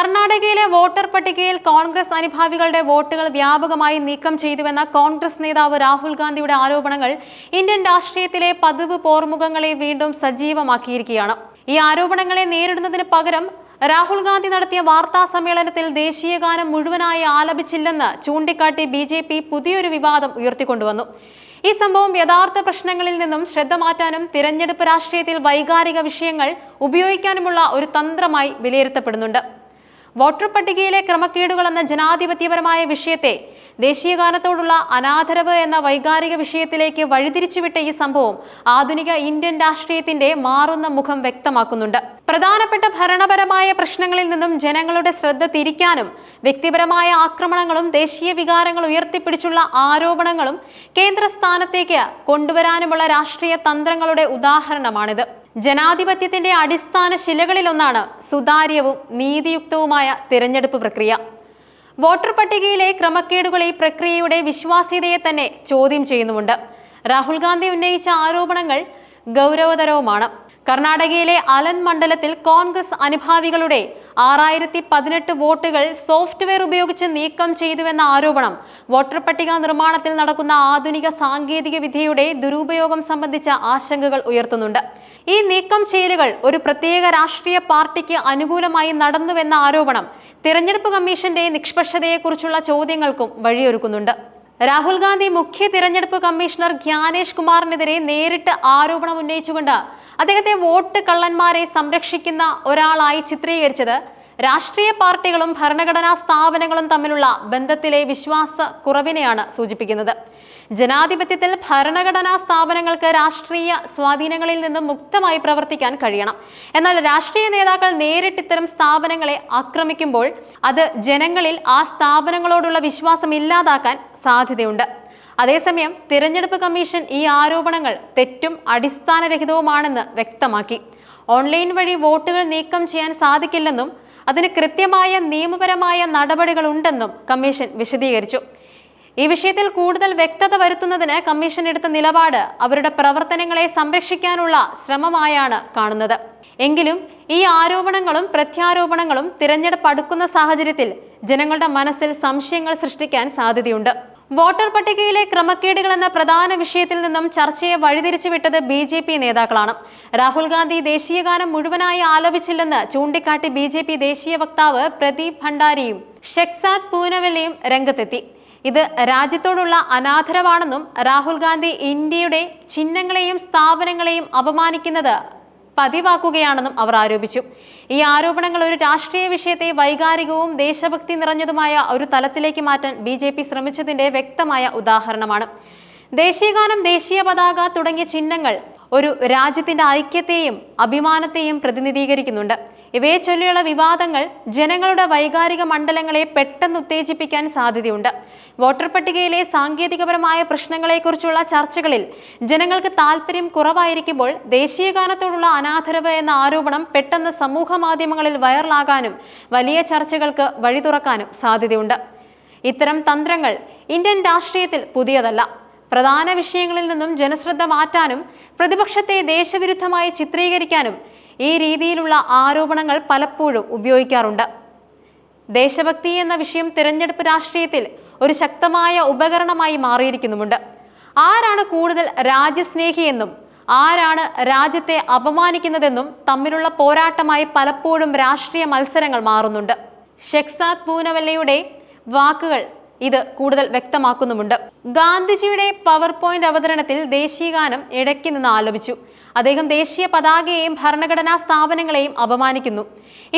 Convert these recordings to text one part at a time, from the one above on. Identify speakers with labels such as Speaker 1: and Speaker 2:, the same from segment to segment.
Speaker 1: കർണാടകയിലെ വോട്ടർ പട്ടികയിൽ കോൺഗ്രസ് അനുഭാവികളുടെ വോട്ടുകൾ വ്യാപകമായി നീക്കം ചെയ്തുവെന്ന കോൺഗ്രസ് നേതാവ് രാഹുൽ ഗാന്ധിയുടെ ആരോപണങ്ങൾ ഇന്ത്യൻ രാഷ്ട്രീയത്തിലെ പതിവ് പോർമുഖങ്ങളെ വീണ്ടും സജീവമാക്കിയിരിക്കുകയാണ്. ഈ ആരോപണങ്ങളെ നേരിടുന്നതിന് പകരം രാഹുൽ ഗാന്ധി നടത്തിയ വാർത്താ സമ്മേളനത്തിൽ ദേശീയഗാനം മുഴുവനായി ആലപിച്ചില്ലെന്ന് ചൂണ്ടിക്കാട്ടി ബി ജെ പി പുതിയൊരു വിവാദം ഉയർത്തിക്കൊണ്ടുവന്നു. ഈ സംഭവം യഥാർത്ഥ പ്രശ്നങ്ങളിൽ നിന്നും ശ്രദ്ധ മാറ്റാനും തിരഞ്ഞെടുപ്പ് രാഷ്ട്രീയത്തിൽ വൈകാരിക വിഷയങ്ങൾ ഉപയോഗിക്കാനുമുള്ള ഒരു തന്ത്രമായി വിലയിരുത്തപ്പെടുന്നുണ്ട്. വോട്ടർ പട്ടികയിലെ ക്രമക്കേടുകൾ എന്ന ജനാധിപത്യപരമായ വിഷയത്തെ ദേശീയഗാനത്തോടുള്ള അനാദരവ് എന്ന വൈകാരിക വിഷയത്തിലേക്ക് വഴിതിരിച്ചുവിട്ട ഈ സംഭവം ആധുനിക ഇന്ത്യൻ രാഷ്ട്രീയത്തിന്റെ മാറുന്ന മുഖം വ്യക്തമാക്കുന്നുണ്ട്. പ്രധാനപ്പെട്ട ഭരണപരമായ പ്രശ്നങ്ങളിൽ നിന്നും ജനങ്ങളുടെ ശ്രദ്ധ തിരിക്കാനും വ്യക്തിപരമായ ആക്രമണങ്ങളും ദേശീയ വികാരങ്ങൾ ഉയർത്തിപ്പിടിച്ചുള്ള ആരോപണങ്ങളും കേന്ദ്ര സ്ഥാനത്തേക്ക് കൊണ്ടുവരാനുമുള്ള രാഷ്ട്രീയ തന്ത്രങ്ങളുടെ ഉദാഹരണമാണിത്. ജനാധിപത്യത്തിന്റെ അടിസ്ഥാന ശിലകളിലൊന്നാണ് സുതാര്യവും നീതിയുക്തവുമായ തിരഞ്ഞെടുപ്പ് പ്രക്രിയ. വോട്ടർ പട്ടികയിലെ ക്രമക്കേടുകൾ ഈ പ്രക്രിയയുടെ വിശ്വാസ്യതയെ തന്നെ ചോദ്യം ചെയ്യുന്നുമുണ്ട്. രാഹുൽ ഗാന്ധി ഉന്നയിച്ച ആരോപണങ്ങൾ ഗൗരവതരവുമാണ്. കർണാടകയിലെ അലൻ മണ്ഡലത്തിൽ കോൺഗ്രസ് അനുഭാവികളുടെ ആറായിരത്തി പതിനെട്ട് വോട്ടുകൾ സോഫ്റ്റ്വെയർ ഉപയോഗിച്ച് നീക്കം ചെയ്തുവെന്ന ആരോപണം. വോട്ടർ പട്ടിക നിർമ്മാണത്തിൽ നടക്കുന്ന ആധുനിക സാങ്കേതിക വിദ്യയുടെ ദുരുപയോഗം സംബന്ധിച്ച ആശങ്കകൾ ഉയർത്തുന്നുണ്ട്. ഈ നീക്കം ചെയ്യലുകൾ ഒരു പ്രത്യേക രാഷ്ട്രീയ പാർട്ടിക്ക് അനുകൂലമായി നടന്നുവെന്ന ആരോപണം തിരഞ്ഞെടുപ്പ് കമ്മീഷന്റെ നിഷ്പക്ഷതയെക്കുറിച്ചുള്ള ചോദ്യങ്ങൾക്കും വഴിയൊരുക്കുന്നുണ്ട്. രാഹുൽ ഗാന്ധി മുഖ്യ തിരഞ്ഞെടുപ്പ് കമ്മീഷണർ ജ്ഞാനേഷ് കുമാറിനെതിരെ നേരിട്ട് ആരോപണം ഉന്നയിച്ചുകൊണ്ട് അദ്ദേഹത്തെ വോട്ട് കള്ളന്മാരെ സംരക്ഷിക്കുന്ന ഒരാളായി ചിത്രീകരിച്ചത് രാഷ്ട്രീയ പാർട്ടികളും ഭരണഘടനാ സ്ഥാപനങ്ങളും തമ്മിലുള്ള ബന്ധത്തിലെ വിശ്വാസ കുറവിനെയാണ് സൂചിപ്പിക്കുന്നത്. ജനാധിപത്യത്തിൽ ഭരണഘടനാ സ്ഥാപനങ്ങൾക്ക് രാഷ്ട്രീയ സ്വാധീനങ്ങളിൽ നിന്നും മുക്തമായി പ്രവർത്തിക്കാൻ കഴിയണം. എന്നാൽ രാഷ്ട്രീയ നേതാക്കൾ നേരിട്ട് ഇത്തരം സ്ഥാപനങ്ങളെ ആക്രമിക്കുമ്പോൾ അത് ജനങ്ങളിൽ ആ സ്ഥാപനങ്ങളോടുള്ള വിശ്വാസം ഇല്ലാതാക്കാൻ സാധ്യതയുണ്ട്. അതേസമയം തിരഞ്ഞെടുപ്പ് കമ്മീഷൻ ഈ ആരോപണങ്ങൾ തെറ്റും അടിസ്ഥാനരഹിതവുമാണെന്ന് വ്യക്തമാക്കി. ഓൺലൈൻ വഴി വോട്ടുകൾ നീക്കം ചെയ്യാൻ സാധിക്കില്ലെന്നും അതിന് കൃത്യമായ നിയമപരമായ നടപടികളുണ്ടെന്നും കമ്മീഷൻ വിശദീകരിച്ചു. ഈ വിഷയത്തിൽ കൂടുതൽ വ്യക്തത വരുത്തുന്നതിന് കമ്മീഷൻ എടുത്ത നിലപാട് അവരുടെ പ്രവർത്തനങ്ങളെ സംരക്ഷിക്കാനുള്ള ശ്രമമായാണ് കാണുന്നത്. എങ്കിലും ഈ ആരോപണങ്ങളും പ്രത്യാരോപണങ്ങളും തിരഞ്ഞെടുപ്പ് അടുക്കുന്ന സാഹചര്യത്തിൽ ജനങ്ങളുടെ മനസ്സിൽ സംശയങ്ങൾ സൃഷ്ടിക്കാൻ സാധ്യതയുണ്ട്. വോട്ടർ പട്ടികയിലെ ക്രമക്കേടുകൾ എന്ന പ്രധാന വിഷയത്തിൽ നിന്നും ചർച്ചയെ വഴിതിരിച്ചുവിട്ടത് ബി ജെ പി നേതാക്കളാണ്. രാഹുൽ ഗാന്ധി ദേശീയഗാനം മുഴുവനായി ആലപിച്ചില്ലെന്ന് ചൂണ്ടിക്കാട്ടി ബി ജെ പി ദേശീയ വക്താവ് പ്രദീപ് ഭണ്ഡാരിയും ഷെക്സാദ് പൂനവല്ലയും രംഗത്തെത്തി. ഇത് രാജ്യത്തോടുള്ള അനാദരവാണെന്നും രാഹുൽ ഗാന്ധി ഇന്ത്യയുടെ ചിഹ്നങ്ങളെയും സ്ഥാപനങ്ങളെയും അപമാനിക്കുന്നത് പതിവാക്കുകയാണെന്നും അവർ ആരോപിച്ചു. ഈ ആരോപണങ്ങൾ ഒരു രാഷ്ട്രീയ വിഷയത്തെ വൈകാരികവും ദേശഭക്തി നിറഞ്ഞതുമായ ഒരു തലത്തിലേക്ക് മാറ്റാൻ ബി ശ്രമിച്ചതിന്റെ വ്യക്തമായ ഉദാഹരണമാണ്. ദേശീയഗാനം ദേശീയ പതാക തുടങ്ങിയ ചിഹ്നങ്ങൾ ഒരു രാജ്യത്തിന്റെ ഐക്യത്തെയും അഭിമാനത്തെയും പ്രതിനിധീകരിക്കുന്നുണ്ട്. ഇവയെ ചൊല്ലിയുള്ള വിവാദങ്ങൾ ജനങ്ങളുടെ വൈകാരിക മണ്ഡലങ്ങളെ പെട്ടെന്ന് ഉത്തേജിപ്പിക്കാൻ സാധ്യതയുണ്ട്. വോട്ടർ പട്ടികയിലെ സാങ്കേതികപരമായ പ്രശ്നങ്ങളെക്കുറിച്ചുള്ള ചർച്ചകളിൽ ജനങ്ങൾക്ക് താല്പര്യം കുറവായിരിക്കുമ്പോൾ ദേശീയഗാനത്തോടുള്ള അനാദരവ് എന്ന ആരോപണം പെട്ടെന്ന് സമൂഹ മാധ്യമങ്ങളിൽ വൈറലാകാനും വലിയ ചർച്ചകൾക്ക് വഴി തുറക്കാനും സാധ്യതയുണ്ട്. ഇത്തരം തന്ത്രങ്ങൾ ഇന്ത്യൻ രാഷ്ട്രീയത്തിൽ പുതിയതല്ല. പ്രധാന വിഷയങ്ങളിൽ നിന്നും ജനശ്രദ്ധ മാറ്റാനും പ്രതിപക്ഷത്തെ ദേശവിരുദ്ധമായി ചിത്രീകരിക്കാനും ഈ രീതിയിലുള്ള ആരോപണങ്ങൾ പലപ്പോഴും ഉപയോഗിക്കാറുണ്ട്. ദേശഭക്തി എന്ന വിഷയം തിരഞ്ഞെടുപ്പ് രാഷ്ട്രീയത്തിൽ ഒരു ശക്തമായ ഉപകരണമായി മാറിയിരിക്കുന്നുമുണ്ട്. ആരാണ് കൂടുതൽ രാജ്യസ്നേഹിയെന്നും ആരാണ് രാജ്യത്തെ അപമാനിക്കുന്നതെന്നും തമ്മിലുള്ള പോരാട്ടമായി പലപ്പോഴും രാഷ്ട്രീയ മത്സരങ്ങൾ മാറുന്നുണ്ട്. ഷെക്സാദ് പൂനവല്ലയുടെ വാക്കുകൾ ഇത് കൂടുതൽ വ്യക്തമാക്കുന്നുമുണ്ട്. ഗാന്ധിജിയുടെ പവർ പോയിന്റ് അവതരണത്തിൽ ദേശീയഗാനം ഇടയ്ക്ക് നിന്ന് ആലപിച്ചു. അദ്ദേഹം ദേശീയ പതാകയെയും ഭരണഘടനാ സ്ഥാപനങ്ങളെയും അപമാനിക്കുന്നു.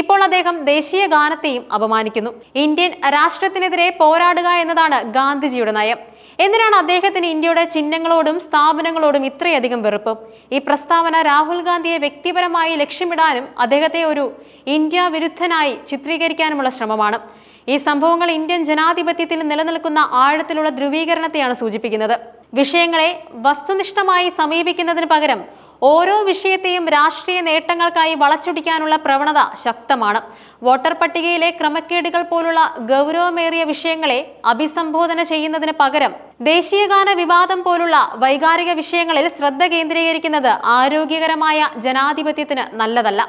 Speaker 1: ഇപ്പോൾ അദ്ദേഹം ദേശീയ ഗാനത്തെയും അപമാനിക്കുന്നു. ഇന്ത്യൻ രാഷ്ട്രത്തിനെതിരെ പോരാടുക എന്നതാണ് ഗാന്ധിജിയുടെ നയം. എന്തിനാണ് അദ്ദേഹത്തിന് ഇന്ത്യയുടെ ചിഹ്നങ്ങളോടും സ്ഥാപനങ്ങളോടും ഇത്രയധികം വെറുപ്പ്? ഈ പ്രസ്താവന രാഹുൽ ഗാന്ധിയെ വ്യക്തിപരമായി ലക്ഷ്യമിടാനും അദ്ദേഹത്തെ ഒരു ഇന്ത്യ വിരുദ്ധനായി ചിത്രീകരിക്കാനുമുള്ള ശ്രമമാണ്. ഈ സംഭവങ്ങൾ ഇന്ത്യൻ ജനാധിപത്യത്തിൽ നിലനിൽക്കുന്ന ആഴത്തിലുള്ള ധ്രുവീകരണത്തെയാണ് സൂചിപ്പിക്കുന്നത്. വിഷയങ്ങളെ വസ്തുനിഷ്ഠമായി സമീപിക്കുന്നതിന് പകരം ഓരോ വിഷയത്തെയും രാഷ്ട്രീയ നേട്ടങ്ങൾക്കായി വളച്ചൊടിക്കാനുള്ള പ്രവണത ശക്തമാണ്. വോട്ടർ പട്ടികയിലെ ക്രമക്കേടുകൾ പോലുള്ള ഗൗരവമേറിയ വിഷയങ്ങളെ അഭിസംബോധന ചെയ്യുന്നതിന് പകരം ദേശീയഗാന വിവാദം പോലുള്ള വൈകാരിക വിഷയങ്ങളിൽ ശ്രദ്ധ കേന്ദ്രീകരിക്കുന്നത് ആരോഗ്യകരമായ ജനാധിപത്യത്തിന് നല്ലതല്ല.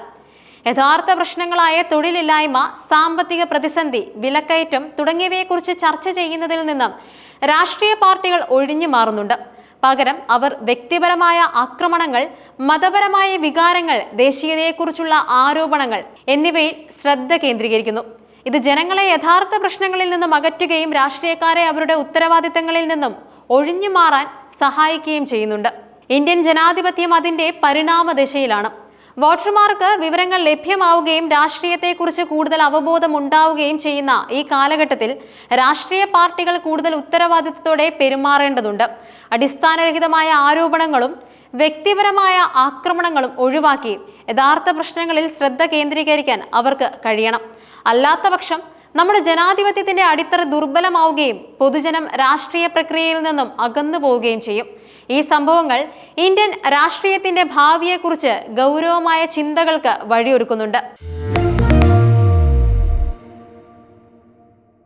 Speaker 1: യഥാർത്ഥ പ്രശ്നങ്ങളായ തൊഴിലില്ലായ്മ സാമ്പത്തിക പ്രതിസന്ധി വിലക്കയറ്റം തുടങ്ങിയവയെക്കുറിച്ച് ചർച്ച ചെയ്യുന്നതിൽ നിന്നും രാഷ്ട്രീയ പാർട്ടികൾ ഒഴിഞ്ഞു മാറുന്നുണ്ട്. പകരം അവർ വ്യക്തിപരമായ ആക്രമണങ്ങൾ മതപരമായ വികാരങ്ങൾ ദേശീയതയെക്കുറിച്ചുള്ള ആരോപണങ്ങൾ എന്നിവയിൽ ശ്രദ്ധ കേന്ദ്രീകരിക്കുന്നു. ഇത് ജനങ്ങളെ യഥാർത്ഥ പ്രശ്നങ്ങളിൽ നിന്നും അകറ്റുകയും രാഷ്ട്രീയക്കാരെ അവരുടെ ഉത്തരവാദിത്തങ്ങളിൽ നിന്നും ഒഴിഞ്ഞു മാറാൻ സഹായിക്കുകയും ചെയ്യുന്നുണ്ട്. ഇന്ത്യൻ ജനാധിപത്യം അതിന്റെ പരിണാമ ദശയിലാണ്. വോട്ടർമാർക്ക് വിവരങ്ങൾ ലഭ്യമാവുകയും രാഷ്ട്രീയത്തെക്കുറിച്ച് കൂടുതൽ അവബോധം ഉണ്ടാവുകയും ചെയ്യുന്ന ഈ കാലഘട്ടത്തിൽ രാഷ്ട്രീയ പാർട്ടികൾ കൂടുതൽ ഉത്തരവാദിത്തത്തോടെ പെരുമാറേണ്ടതുണ്ട്. അടിസ്ഥാനരഹിതമായ ആരോപണങ്ങളും വ്യക്തിപരമായ ആക്രമണങ്ങളും ഒഴിവാക്കി യഥാർത്ഥ പ്രശ്നങ്ങളിൽ ശ്രദ്ധ കേന്ദ്രീകരിക്കാൻ അവർക്ക് കഴിയണം. അല്ലാത്ത പക്ഷം നമ്മുടെ ജനാധിപത്യത്തിന്റെ അടിത്തറ ദുർബലമാവുകയും പൊതുജനം രാഷ്ട്രീയ പ്രക്രിയയിൽ നിന്നും അകന്നു പോവുകയും ചെയ്യും. ഈ സംഭവങ്ങൾ ഇന്ത്യൻ രാഷ്ട്രീയത്തിന്റെ ഭാവിയെക്കുറിച്ച് ഗൗരവമായ ചിന്തകൾക്ക് വഴിയൊരുക്കുന്നുണ്ട്.